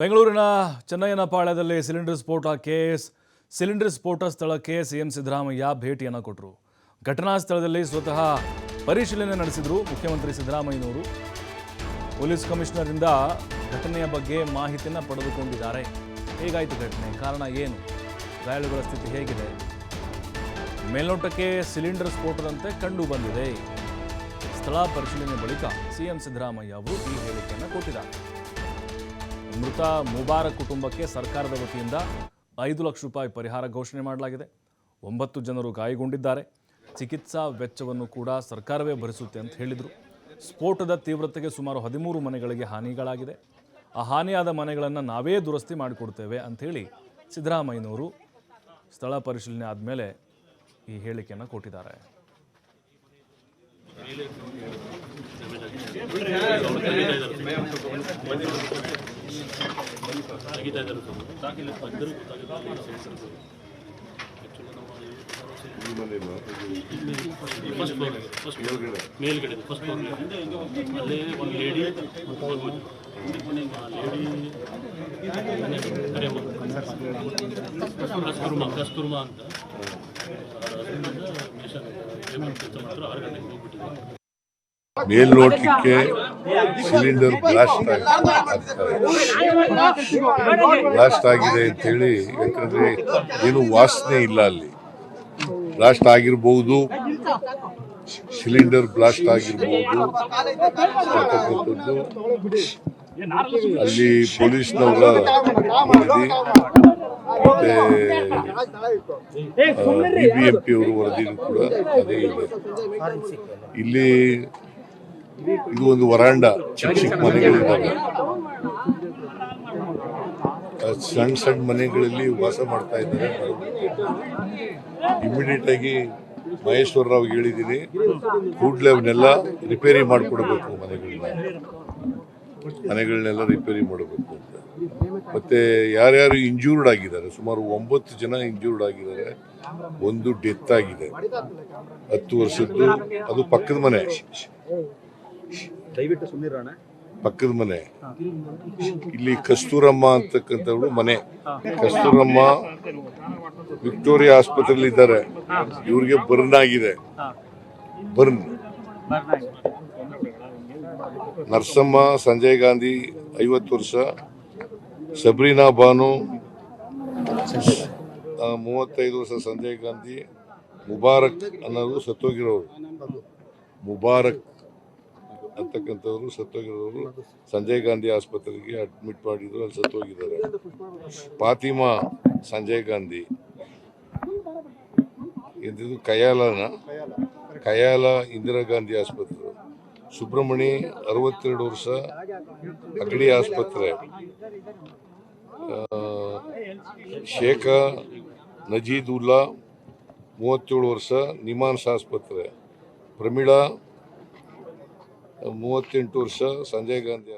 ಬೆಂಗಳೂರಿನ ಚೆನ್ನಯ್ಯನ ಪಾಳ್ಯದಲ್ಲಿ ಸಿಲಿಂಡರ್ ಸ್ಫೋಟ ಕೇಸ್, ಸಿಲಿಂಡರ್ ಸ್ಫೋಟ ಸ್ಥಳಕ್ಕೆ ಸಿಎಂ ಸಿದ್ದರಾಮಯ್ಯ ಭೇಟಿಯನ್ನು ಕೊಟ್ಟರು ಘಟನಾ ಸ್ಥಳದಲ್ಲಿ ಸ್ವತಃ ಪರಿಶೀಲನೆ ನಡೆಸಿದರು ಮುಖ್ಯಮಂತ್ರಿ ಸಿದ್ದರಾಮಯ್ಯನವರು. ಪೊಲೀಸ್ ಕಮಿಷನರಿಂದ ಘಟನೆಯ ಬಗ್ಗೆ ಮಾಹಿತಿಯನ್ನು ಪಡೆದುಕೊಂಡಿದ್ದಾರೆ. ಹೇಗಾಯಿತು ಘಟನೆ? ಕಾರಣ ಏನು? ಗಾಯಾಳುಗಳ ಸ್ಥಿತಿ ಹೇಗಿದೆ? ಮೇಲ್ನೋಟಕ್ಕೆ ಸಿಲಿಂಡರ್ ಸ್ಫೋಟದಂತೆ ಕಂಡು ಬಂದಿದೆ. ಸ್ಥಳ ಪರಿಶೀಲನೆ ಬಳಿಕ ಸಿಎಂ ಸಿದ್ದರಾಮಯ್ಯ ಅವರು ಈ ಹೇಳಿಕೆಯನ್ನು ಕೊಟ್ಟಿದ್ದಾರೆ. ಮೃತ ಮುಬಾರಕ್ ಕುಟುಂಬಕ್ಕೆ ಸರ್ಕಾರದ ವತಿಯಿಂದ ಐದು ಲಕ್ಷ ರೂಪಾಯಿ ಪರಿಹಾರ ಘೋಷಣೆ ಮಾಡಲಾಗಿದೆ. ಒಂಬತ್ತು ಜನರು ಗಾಯಗೊಂಡಿದ್ದಾರೆ. ಚಿಕಿತ್ಸಾ ವೆಚ್ಚವನ್ನು ಕೂಡ ಸರ್ಕಾರವೇ ಭರಿಸುತ್ತೆ ಅಂತ ಹೇಳಿದರು. ಸ್ಫೋಟದ ತೀವ್ರತೆಗೆ ಸುಮಾರು ಹದಿಮೂರು ಮನೆಗಳಿಗೆ ಹಾನಿಗಳಾಗಿದೆ. ಆ ಹಾನಿಯಾದ ಮನೆಗಳನ್ನು ನಾವೇ ದುರಸ್ತಿ ಮಾಡಿಕೊಡ್ತೇವೆ ಅಂಥೇಳಿ ಸಿದ್ದರಾಮಯ್ಯನವರು ಸ್ಥಳ ಪರಿಶೀಲನೆ ಆದಮೇಲೆ ಈ ಹೇಳಿಕೆಯನ್ನು ಕೊಟ್ಟಿದ್ದಾರೆ. ಮೇಲ್ಗಡೆ ಫಸ್ಟ್ ಫ್ಲೋರ್ ಒಂದು ಲೇಡಿ ಲೇಡಿ ಕಸ್ತೂರ್ಮಾ ಕಸ್ತೂರ್ಮಾ ಅಂತ ಮೇಲ್ನೋಟಕ್ಕೆ ಸಿಲಿಂಡರ್ ಬ್ಲಾಸ್ಟ್ ಬ್ಲಾಸ್ಟ್ ಆಗಿದೆ ಅಂತ ಹೇಳಿ ಯಾಕಂದ್ರೆ ಏನು ವಾಸನೆ ಇಲ್ಲ ಅಲ್ಲಿ. ಬ್ಲಾಸ್ಟ್ ಆಗಿರ್ಬಹುದು ಸಿಲಿಂಡರ್ ಬ್ಲಾಸ್ಟ್ ಆಗಿರ್ಬಹುದು ಅಲ್ಲಿ ಪೊಲೀಸ್ನವರ ವರದಿ ಮತ್ತೆ ಬಿಬಿಎಂಪಿ ಅವರ ವರದಿನೂ ಕೂಡ ಅದೇ ಇದೆ. ಇಲ್ಲಿ ಇದು ಒಂದು ವರಾಂಡ. ಚಿಕ್ಕ ಚಿಕ್ಕ ಮನೆಗಳಿದ್ದಾವೆ. ಸಣ್ಣ ಸಣ್ಣ ಮನೆಗಳಲ್ಲಿ ವಾಸ ಮಾಡ್ತಾ ಇದ್ದಾರೆ. ಇಮಿಡಿಯೇಟ್ ಆಗಿ ಮಹೇಶ್ವರ ರಾವ್ ಹೇಳಿದ್ದೀನಿ ಕೂಡಲೇ ಅವನ್ನೆಲ್ಲ ರಿಪೇರಿ ಮಾಡಿಕೊಡ್ಬೇಕು ಮನೆಗಳನ್ನ ಮನೆಗಳನ್ನೆಲ್ಲ ರಿಪೇರಿ ಮಾಡಬೇಕು ಅಂತ. ಮತ್ತೆ ಯಾರ್ಯಾರು ಇಂಜೂರ್ಡ್ ಆಗಿದ್ದಾರೆ ಸುಮಾರು ಒಂಬತ್ತು ಜನ ಇಂಜೂರ್ಡ್ ಆಗಿದ್ದಾರೆ ಒಂದು ಡೆತ್ ಆಗಿದೆ. ಹತ್ತು ವರ್ಷದ್ದು ಅದು ಪಕ್ಕದ ಮನೆ. ಪಕ್ಕದ ಮನೆ. ಇಲ್ಲಿ ಕಸ್ತೂರಮ್ಮ ಅಂತಕ್ಕಂಥವ್ರು ಮನೆ. ಕಸ್ತೂರಮ್ಮ ವಿಕ್ಟೋರಿಯಾ ಆಸ್ಪತ್ರೆಯಲ್ಲಿ ಇದ್ದಾರೆ ಇವ್ರಿಗೆ ಬರ್ನ್ ಆಗಿದೆ. ಬರ್ನ್ ನರ್ಸಮ್ಮ ಸಂಜಯ್ ಗಾಂಧಿ, ಐವತ್ತು ವರ್ಷ, ಸಬ್ರೀನಾ ಬಾನು ಮೂವತ್ತೈದು ವರ್ಷ ಸಂಜಯ್ ಗಾಂಧಿ, ಮುಬಾರಕ್ ಅನ್ನೋದು ಸತ್ತೋಗಿರೋರು. ಮುಬಾರಕ್ ಅಂತಕ್ಕಂಥವ್ರು ಸತ್ತೋಗಿರೋರು. ಸಂಜಯ್ ಗಾಂಧಿ ಆಸ್ಪತ್ರೆಗೆ ಅಡ್ಮಿಟ್ ಮಾಡಿದ್ರು, ಅಲ್ಲಿ ಸತ್ತೋಗಿದ್ದಾರೆ. ಫಾತಿಮಾ, ಸಂಜಯ್ ಗಾಂಧಿ. ಎಂದಿದ್ದು ಕಯಾಲನ? ಕಯಾಲ, ಇಂದಿರಾ ಗಾಂಧಿ ಆಸ್ಪತ್ರೆ. ಸುಬ್ರಹ್ಮಣಿ ಅರವತ್ತೆರಡು ವರ್ಷ ಅಗಡಿ ಆಸ್ಪತ್ರೆ. ಶೇಖ ನಜೀದುಲ್ಲಾ ಮೂವತ್ತೇಳು ವರ್ಷ ನಿಮಾನ್ಸ್ ಆಸ್ಪತ್ರೆ. ಪ್ರಮೀಳಾ, ಮೂವತ್ತೆಂಟು ವರ್ಷ ಸಂಜಯ್ ಗಾಂಧಿ